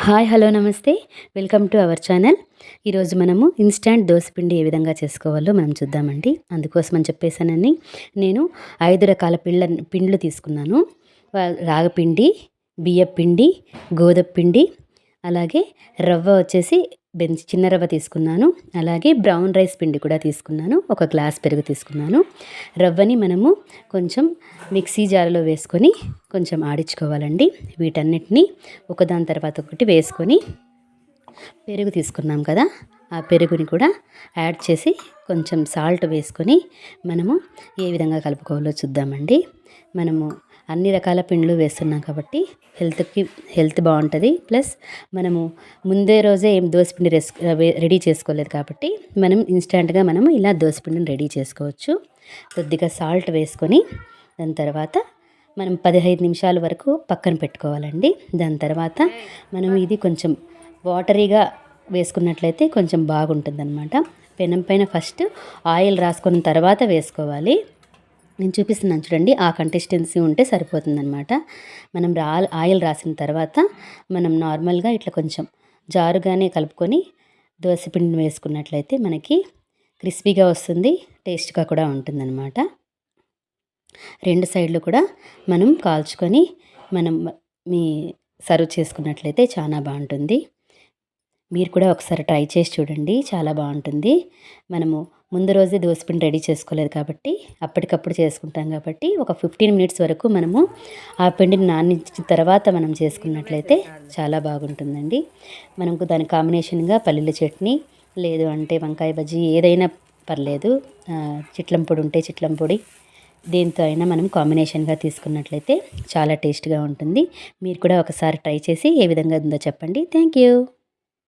Hi hello నమస్తే. Welcome to our channel. ఈరోజు మనము ఇన్స్టాంట్ దోశపిండి ఏ విధంగా చేసుకోవాలో మనం చూద్దామండి. అందుకోసం అని చెప్పేసానని నేను ఐదు రకాల పిండ్ల పిండ్లు తీసుకున్నాను. రాగపిండి బియ్యపిండి గోధుమ పిండి అలాగే రవ్వ వచ్చేసి బెంచ్ చిన్న రవ్వ తీసుకున్నాను. అలాగే బ్రౌన్ రైస్ పిండి కూడా తీసుకున్నాను. ఒక గ్లాస్ పెరుగు తీసుకున్నాను. రవ్వని మనము కొంచెం మిక్సీ జార్లో వేసుకొని కొంచెం ఆడించుకోవాలండి. వీటన్నిటిని ఒకదాని తర్వాత ఒకటి వేసుకొని పెరుగు తీసుకున్నాం కదా ఆ పెరుగుని కూడా యాడ్ చేసి కొంచెం సాల్ట్ వేసుకొని మనము ఏ విధంగా కలుపుకోవాలో చూద్దామండి. మనము అన్ని రకాల పిండ్లు వేస్తున్నాం కాబట్టి హెల్త్కి హెల్త్ బాగుంటుంది. ప్లస్ మనము ముందే రోజే ఏం దోసపిండి రెస్ రెడీ చేసుకోలేదు కాబట్టి మనం ఇన్స్టెంట్గా మనము ఇలా దోసపిండిని రెడీ చేసుకోవచ్చు. కొద్దిగా సాల్ట్ వేసుకొని దాని తర్వాత మనం పదిహేను నిమిషాల వరకు పక్కన పెట్టుకోవాలండి. దాని తర్వాత మనం ఇది కొంచెం వాటరీగా వేసుకున్నట్లయితే కొంచెం బాగుంటుందన్నమాట. పెనం పైన ఫస్ట్ ఆయిల్ రాసుకున్న తర్వాత వేసుకోవాలి. నేను చూపిస్తున్నాను చూడండి. ఆ కంటెస్టెన్సీ ఉంటే సరిపోతుందన్నమాట. మనం రా ఆయిల్ రాసిన తర్వాత మనం నార్మల్గా ఇట్లా కొంచెం జారుగానే కలుపుకొని దోసపిండిని వేసుకున్నట్లయితే మనకి క్రిస్పీగా వస్తుంది టేస్ట్గా కూడా ఉంటుందన్నమాట. రెండు సైడ్లు కూడా మనం కాల్చుకొని మనం మీ సర్వ్ చేసుకున్నట్లయితే చాలా బాగుంటుంది. మీరు కూడా ఒకసారి ట్రై చేసి చూడండి. చాలా బాగుంటుంది. మనము ముందు రోజే దోసపిండి రెడీ చేసుకోలేదు కాబట్టి అప్పటికప్పుడు చేసుకుంటాం కాబట్టి ఒక ఫిఫ్టీన్ మినిట్స్ వరకు మనము ఆ పిండిని నానించిన తర్వాత మనం చేసుకున్నట్లయితే చాలా బాగుంటుందండి. మనకు దాని కాంబినేషన్గా పల్లీల చట్నీ లేదు అంటే వంకాయ బజ్జీ ఏదైనా పర్లేదు. చిట్లం పొడి ఉంటే చిట్లం పొడి. దేంతో అయినా మనం కాంబినేషన్గా తీసుకున్నట్లయితే చాలా టేస్ట్గా ఉంటుంది. మీరు కూడా ఒకసారి ట్రై చేసి ఏ విధంగా ఉందో చెప్పండి. Thank you.